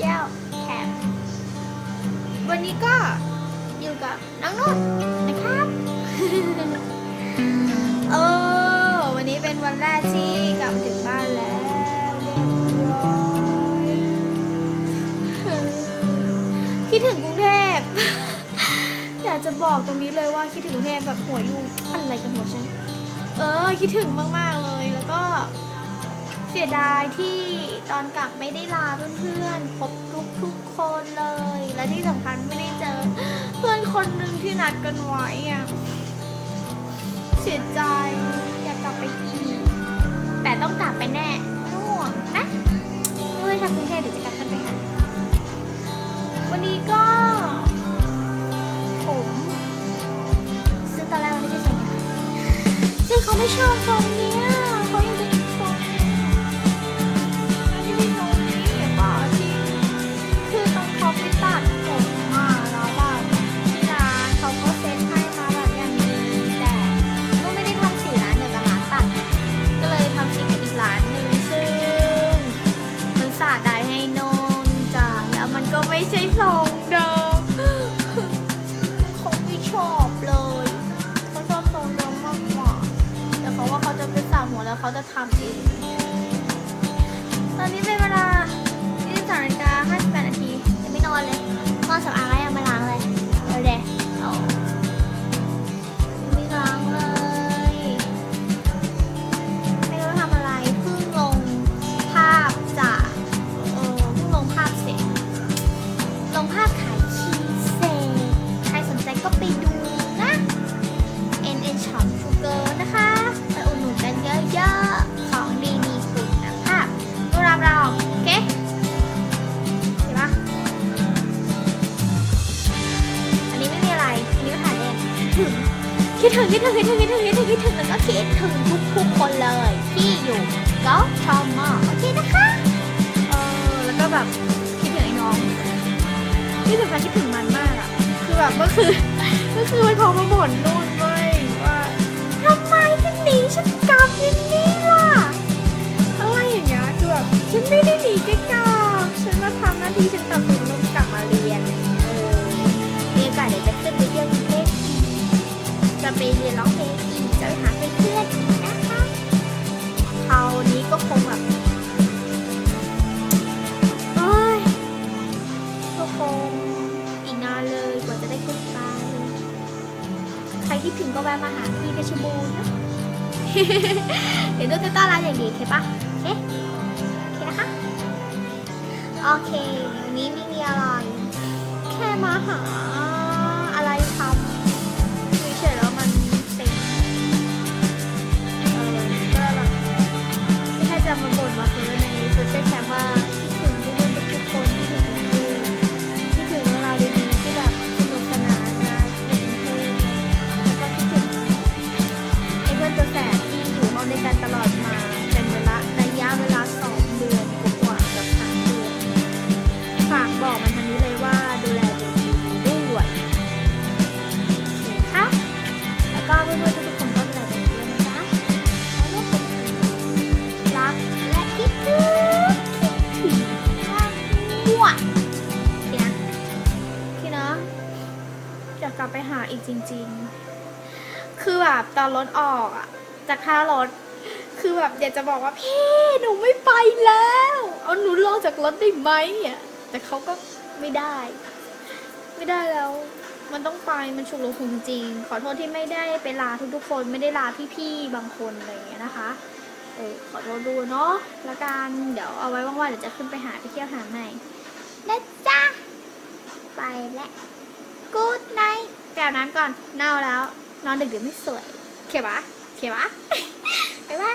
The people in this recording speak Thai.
ชียลแคมวันนี้ก็อยู่กับน้องนุ่นนะครับเออวันนี้เป็นวันแรกที่กลับถึงบ้านแล้วคิดถึงกรุงเทพ อยากจะบอกตรงนี้เลยว่าคิดถึงกรุงเทพแบบหัวยุ่งอะไรกันหัวฉัน เออ คิดถึงมาก ๆ เลยแล้วก็ เสียดายที่ตอนกลับไม่ได้ลาเพื่อนๆ พบทุกทุกๆคนเลย และที่สำคัญไม่ได้เจอ เพื่อนคนหนึ่งที่นัดกันไว้อะเสียใจอยากกลับไปอีก แต่ต้องกลับไปแน่ไม่ต้องห่วงนะเฮ้ยทางกรุงเทพเดี๋ยวจะกลับกันไปหาวันนี้ก็ผมซึ่งตอนแรกมันไม่ใช่ทรงนี้ซึ่งเขาไม่ชอบทรงนี้ จะทำเอง ตอนนี้เป็นเวลา คิดถึงคิดถึงคิดถึงคิดถึงคิดถึงคิดถึงแล้วก็คิดถึงทุกทุกๆคนเลยที่อยู่ก็ชอมมอโอเคนะคะ เออแล้วก็แบบคิดถึงไอ้น้องที่สำคัญคิดถึงมันมากอะคือแบบเมื่อคืนเมื่อคืนมันโทรมาบ่นนู่นเว้ยว่าทำไมถึงหนีฉันกลับอย่นี้ล่ะอะไรอย่างเงี้ยคือแบบฉันไม่ได้หนีแกกลับฉันมาทำหน้าที่ฉันกลับถึงต้อง ไปเรียนร้องเพลงอีกจะไปหาเพื่อนอีกนะคะคราวนี้ก็คงแบบเอ้ยก็คงอีกนานเลยกว่าจะได้ขึ้นไปใครคิดถึงก็แวะมาหาพี่เพชรบูรณ์นะเดี๋ยวดูจะต้อนรับอย่างดีเคปะโอเคโอเคนะคะ โอเค วันนี้ไม่มีอะไร แค่มาหา มว่าคิ กลับไปหาอีกจริง ๆ คือแบบตอนรถออกอะจากท่ารถ คือแบบอยากจะบอกว่าพี่หนูไม่ไปแล้ว เอาหนูลงจากรถได้ไหมอะแต่เขาก็ไม่ได้ ไม่ได้แล้ว มันต้องไปมันฉุกละหุกจริง ขอโทษที่ไม่ได้ไปลาทุกๆคนไม่ได้ลาพี่ๆบางคนอะไรอย่างเงี้ยนะคะเออขอโทษดูเนาะล้วกันเดี๋ยวเอาไว้ว่างๆเดี๋ยวจะขึ้นไปหาไปเที่ยวหาใหม่นะจ๊ะไปแล้วกูดไนท์ แอาบน้ำก่อนเน่าแล้ว นอนดึกเดี๋ไม่สวย เขียวะเขียวะไปว่า